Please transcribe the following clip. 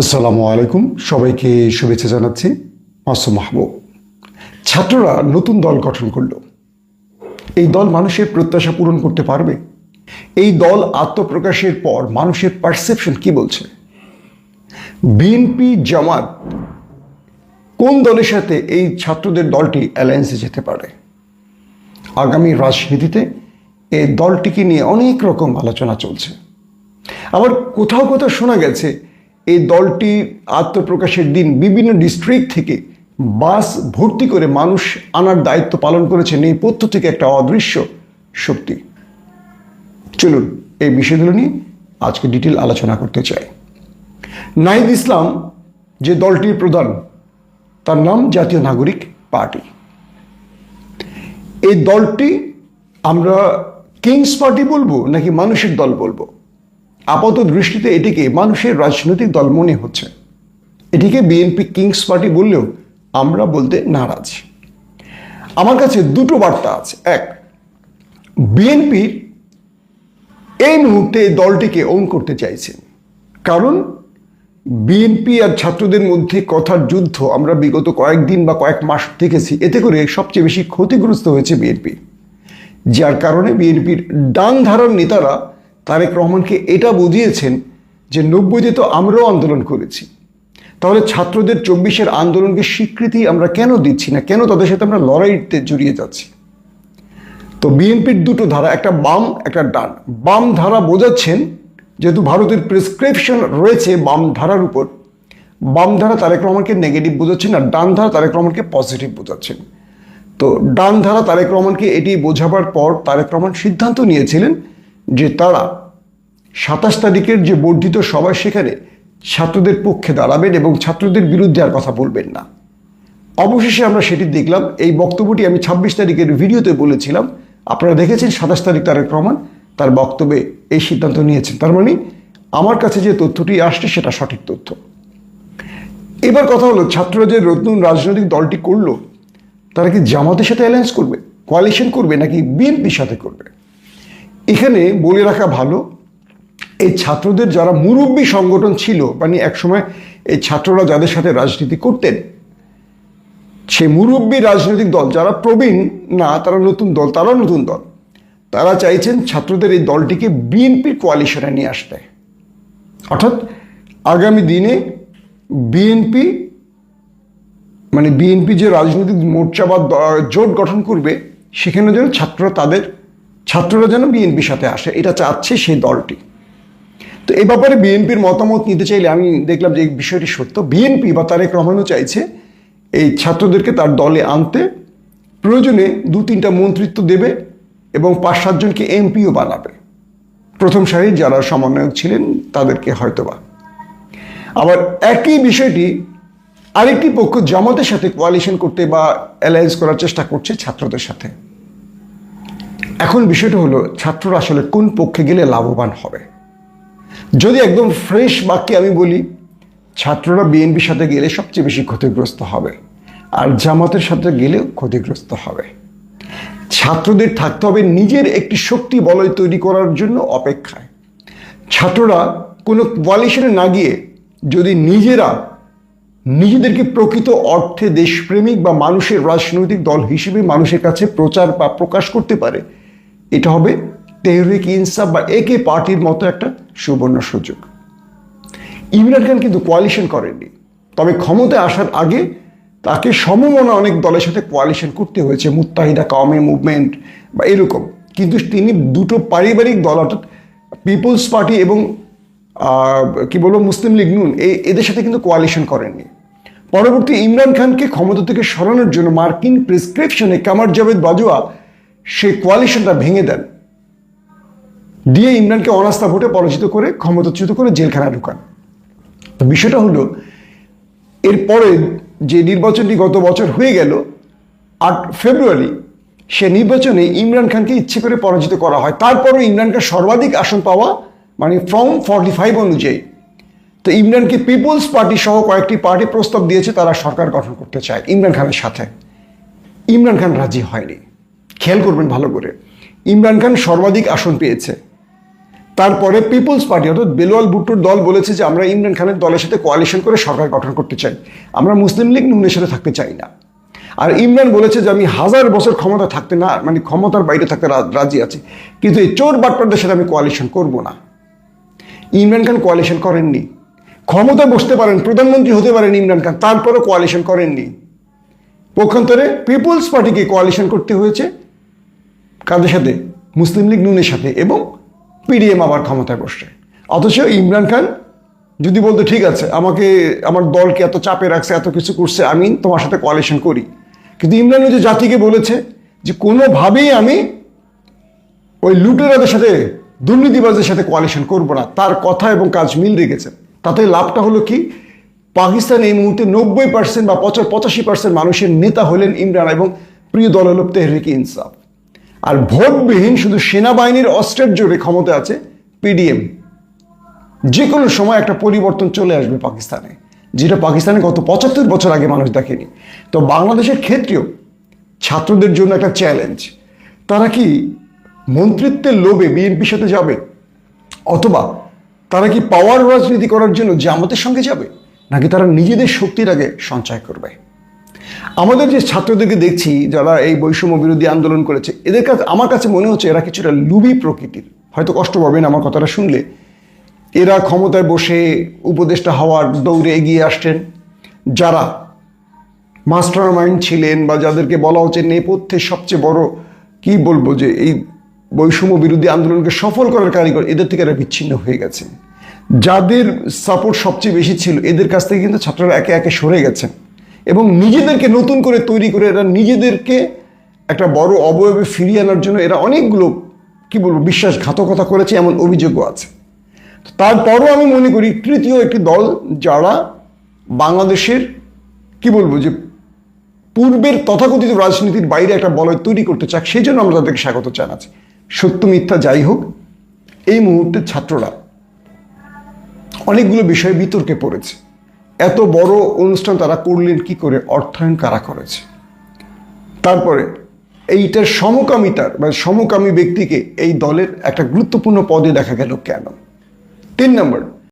আসসালামু আলাইকুম। সবাইকে শুভেচ্ছা জানাচ্ছি মাসুম মাহবুব। ছাত্ররা নতুন দল গঠন করল। এই দল মানুষের প্রত্যাশা পূরণ করতে পারবে? এই দল আত্মপ্রকাশের পর মানুষের পারসেপশন কি বলছে? বিএনপি জামাত কোন দলের সাথে এই ছাত্রদের দলটি অ্যালায়েন্সে যেতে পারে? আগামী রাজনীতিতে এই দলটিকে নিয়ে অনেক রকম আলোচনা চলছে। আবার কোথাও কোথাও শোনা গেছে এই দলটি আত্মপ্রকাশের দিন বিভিন্ন ডিস্ট্রিক্ট থেকে বাস ভর্তি করে মানুষ আনার দায়িত্ব পালন করেছে নেপথ্য থেকে একটা অদৃশ্য শক্তি। চলুন এই বিষয়গুলো নিয়ে আজকে ডিটেল আলোচনা করতে চাই। নাহিদ ইসলাম যে দলটির প্রধান, তার নাম জাতীয় নাগরিক পার্টি। এই দলটি আমরা কিংস পার্টি বলব নাকি মানুষের দল বলব? আপাত দৃষ্টিতে এটিকে মানুষের রাজনৈতিক দল মনে হচ্ছে। এটিকে বিএনপি কিংস পার্টি বললেও আমরা বলতে নারাজ। আমার কাছে দুটো বার্তা আছে। এক বিএনপির এই মুহূর্তে দলটিকে ওন করতে চাইছেন কারণ বিএনপি আর ছাত্রদের মধ্যে কথার যুদ্ধ আমরা বিগত কয়েকদিন বা কয়েক মাস দেখেছি। এতে করে সবচেয়ে বেশি ক্ষতিগ্রস্ত হয়েছে বিএনপি যার কারণে বিএনপির ডান ধারার নেতারা তারেক রহমানকে এটা বুঝিয়েছেন যে নব্বইতে তো আমরাও আন্দোলন করেছি। তাহলে ছাত্রদের চব্বিশের আন্দোলনকে স্বীকৃতি আমরা কেন দিচ্ছি না? কেন তাদের সাথে আমরা লড়াইতে জড়িয়ে যাচ্ছি? তো বিএনপির দুটো ধারা, একটা বাম, একটা ডান। বাম ধারা বোঝাচ্ছেন যেহেতু ভারতের প্রেসক্রিপশন রয়েছে বাম ধারার উপর। বাম ধারা তারেক রহমানকে নেগেটিভ বোঝাচ্ছেন আর ডান ধারা তারেক রহমানকে পজিটিভ বোঝাচ্ছেন। তো ডান ধারা তারেক রহমানকে এটি বোঝাবার পর তারেক রহমান সিদ্ধান্ত নিয়েছিলেন যে তারা সাতাশ তারিখের যে বর্ধিত সভা সেখানে ছাত্রদের পক্ষে দাঁড়াবেন এবং ছাত্রদের বিরুদ্ধে আর কথা বলবেন না। অবশেষে আমরা সেটি দেখলাম। এই বক্তব্যটি আমি ছাব্বিশ তারিখের ভিডিওতে বলেছিলাম। আপনারা দেখেছেন সাতাশ তারিখ তারেক রহমান তার বক্তব্যে এই সিদ্ধান্ত নিয়েছেন। তার মানে আমার কাছে যে তথ্যটি আসছে সেটা সঠিক তথ্য। এবার কথা হলো, ছাত্ররা যে নতুন রাজনৈতিক দলটি করল, তারা কি জামাতের সাথে অ্যালায়েন্স করবে? কোয়ালিশন করবে নাকি বিএনপির সাথে করবে? এখানে বলে রাখা ভালো, এই ছাত্রদের যারা মুরব্বী সংগঠন ছিল মানে একসময় এই ছাত্ররা যাদের সাথে রাজনীতি করতেন, সেই মুরব্বী রাজনৈতিক দল যারা প্রবীণ, না, তারা নতুন দল তারা নতুন দল, তারা চাইছেন ছাত্রদের এই দলটিকে বিএনপির কোয়ালিশনে নিয়ে আসতে। অর্থাৎ আগামী দিনে বিএনপি মানে বিএনপি যে রাজনৈতিক মোর্চা বা জোট গঠন করবে, সেখানে যেন ছাত্ররা তাদের ছাত্ররা যেন বিএনপির সাথে আসে, এটা চাচ্ছে সেই দলটি। তো এই ব্যাপারে বিএনপির মতামত নিতে চাইলে আমি দেখলাম যে এই বিষয়টি সত্য। বিএনপি বা তারেক রহমানও চাইছে এই ছাত্রদেরকে তার দলে আনতে। প্রয়োজনে দু তিনটা মন্ত্রিত্ব দেবে এবং পাঁচ সাতজনকে এমপিও বানাবে। প্রথম সারির যারা সমন্বয়ক ছিলেন, তাদেরকে হয়তোবা। আবার একই বিষয়টি আরেকটি পক্ষ জামাতের সাথে কোয়ালিশন করতে বা অ্যালায়েন্স করার চেষ্টা করছে ছাত্রদের সাথে। এখন বিষয়টা হলো, ছাত্ররা আসলে কোন পক্ষে গেলে লাভবান হবে? যদি একদম ফ্রেশ বাক্যে আমি বলি, ছাত্ররা বিএনপির সাথে গেলে সবচেয়ে বেশি ক্ষতিগ্রস্ত হবে, আর জামাতের সাথে গেলেও ক্ষতিগ্রস্ত হবে। ছাত্রদের থাকতে হবে নিজের একটি শক্তি বলয় তৈরি করার জন্য অপেক্ষায়। ছাত্ররা কোনো কোয়ালিশনে না গিয়ে যদি নিজেরা নিজেদেরকে প্রকৃত অর্থে দেশপ্রেমিক বা মানুষের রাজনৈতিক দল হিসেবে মানুষের কাছে প্রচার বা প্রকাশ করতে পারে এটা হবে তেহরিক ইনসাফ বা একে পার্টির মতো একটা সুবর্ণ সুযোগ। ইমরান খান কিন্তু কোয়ালিশন করেননি। তবে ক্ষমতায় আসার আগে তাকে সমমনা অনেক দলের সাথে কোয়ালিশন করতে হয়েছে, মুত্তাহিদা কওমি মুভমেন্ট বা এরকম। কিন্তু তিনি দুটো পারিবারিক দল, অর্থাৎ পিপলস পার্টি এবং কি বলব, মুসলিম লীগ নুন এই এদের সাথে কিন্তু কোয়ালিশন করেননি। পরবর্তী ইমরান খানকে ক্ষমতা থেকে সরানোর জন্য মার্কিন প্রেসক্রিপশনে কামার জাভেদ বাজুয়া সেই কোয়ালিশনটা ভেঙে দেন। দিয়ে ইমরানকে অনাস্থা ভোটে পরাজিত করে ক্ষমতাচ্যুত করে জেলখানায় ঢুকান। তো বিষয়টা হলো, এরপরে যে নির্বাচনটি গত বছর হয়ে গেল, আট ফেব্রুয়ারি, সে নির্বাচনে ইমরান খানকে ইচ্ছে করে পরাজিত করা হয়। তারপরও ইমরান খান সর্বাধিক আসন পাওয়া মানে ফ্রম ফর্টি ফাইভ অনুযায়ী। তো ইমরানকে পিপলস পার্টি সহ কয়েকটি পার্টি প্রস্তাব দিয়েছে, তারা সরকার গঠন করতে চায় ইমরান খানের সাথে। ইমরান খান রাজি হয়নি। খেয়াল করবেন ভালো করে। ইমরান খান সর্বাধিক আসন পেয়েছে। তারপরে পিপলস পার্টি অর্থাৎ বেলোয়াল ভুট্টোর দল বলেছে যে, আমরা ইমরান খানের দলের সাথে কোয়ালিশন করে সরকার গঠন করতে চাই। আমরা মুসলিম লীগ নুনের সাথে থাকতে চাই না। আর ইমরান বলেছে যে, আমি হাজার বছর ক্ষমতা থাকতে না মানে ক্ষমতার বাইরে থাকতে রাজি আছে। কিন্তু এই চোর বাটপারদের সাথে আমি কোয়ালিশন করব না। ইমরান খান কোয়ালিশন করেননি। ক্ষমতায় বসতে পারেন, প্রধানমন্ত্রী হতে পারেন ইমরান খান, তারপরেও কোয়ালিশন করেননি। পক্ষান্তরে পিপলস পার্টিকে কোয়ালিশন করতে হয়েছে। কাদের সাথে? মুসলিম লীগ নুনের সাথে এবং পিডিএম আবার ক্ষমতায় বসছে। অথচ ইমরান খান যদি বলতো, ঠিক আছে, আমাকে, আমার দলকে এত চাপে রাখছে, এত কিছু করছে, আমি তোমার সাথে কোয়ালিশন করি। কিন্তু ইমরান যে জাতিকে বলেছে যে, কোনোভাবেই আমি ওই লুটেরাদের সাথে, দুর্নীতিবাজদের সাথে কোয়ালিশন করব না। তার কথা এবং কাজ মিল রেখেছে। তাতে লাভটা হলো কি? পাকিস্তান এই মুহূর্তে নব্বই পার্সেন্ট বা পঁচা, পঁচাশি পার্সেন্ট মানুষের নেতা হলেন ইমরান এবং প্রিয় দল হল তেহরিকে ইনসাফ। আর ভোটবিহীন শুধু সেনাবাহিনীর অস্ত্রের জোরে ক্ষমতা আছে পিডিএম যে কোনো সময় একটা পরিবর্তন চলে আসবে পাকিস্তানে, যেটা পাকিস্তানে গত পঁচাত্তর বছর আগে মানুষ দেখেনি। তো বাংলাদেশের ক্ষেত্রেও ছাত্রদের জন্য একটা চ্যালেঞ্জ তারা কি মন্ত্রিত্বের লোভে বিএনপির সাথে যাবে? অথবা তারা কি পাওয়ার রাজনীতি করার জন্য জামাতের সঙ্গে যাবে? নাকি তারা নিজেদের শক্তির আগে সঞ্চয় করবে? আমাদের যে ছাত্রদেরকে দেখছি যারা এই বৈষম্য বিরোধী আন্দোলন করেছে, এদের কাছে আমার কাছে মনে হচ্ছে এরা কিছুটা লুবি প্রকৃতির। হয়তো কষ্ট পাবেন আমার কথাটা শুনলে। এরা ক্ষমতায় বসে উপদেষ্টা হওয়ার দৌড়ে এগিয়ে আসছেন। যারা মাস্টার মাইন্ড ছিলেন বা যাদেরকে বলা হচ্ছে নেপথ্যে সবচেয়ে বড়, কি বলব যে এই বৈষম্য বিরোধী আন্দোলনকে সফল করার কারিগর, এদের থেকে এরা বিচ্ছিন্ন হয়ে গেছে। যাদের সাপোর্ট সবচেয়ে বেশি ছিল, এদের কাছ থেকে কিন্তু ছাত্ররা একে একে সরে গেছেন। এবং নিজেদেরকে নতুন করে তৈরি করে এরা নিজেদেরকে একটা বড় অবয়বে ফিরিয়ে আনার জন্য এরা অনেকগুলো, কি বলব, বিশ্বাসঘাতকতা করেছে, এমন অভিযোগও আছে। তারপরও আমি মনে করি তৃতীয় একটি দল যারা বাংলাদেশের, কি বলব, যে পূর্বের তথাকথিত রাজনীতির বাইরে একটা বলয় তৈরি করতে চাক, সেই জন্য আমরা তাদেরকে স্বাগত জানাচ্ছি। সত্য, মিথ্যা যাই হোক, এই মুহূর্তে ছাত্ররা অনেকগুলো বিষয়ে বিতর্কে পড়েছে। এত বড় অনুষ্ঠান তারা করলেন কি করে? অর্থায়ন কারা করেছে? তারপরে এইটার সমকামিতার বা সমকামী ব্যক্তিকে এই দলের একটা গুরুত্বপূর্ণ পদে দেখা গেল কেন? তিন নম্বর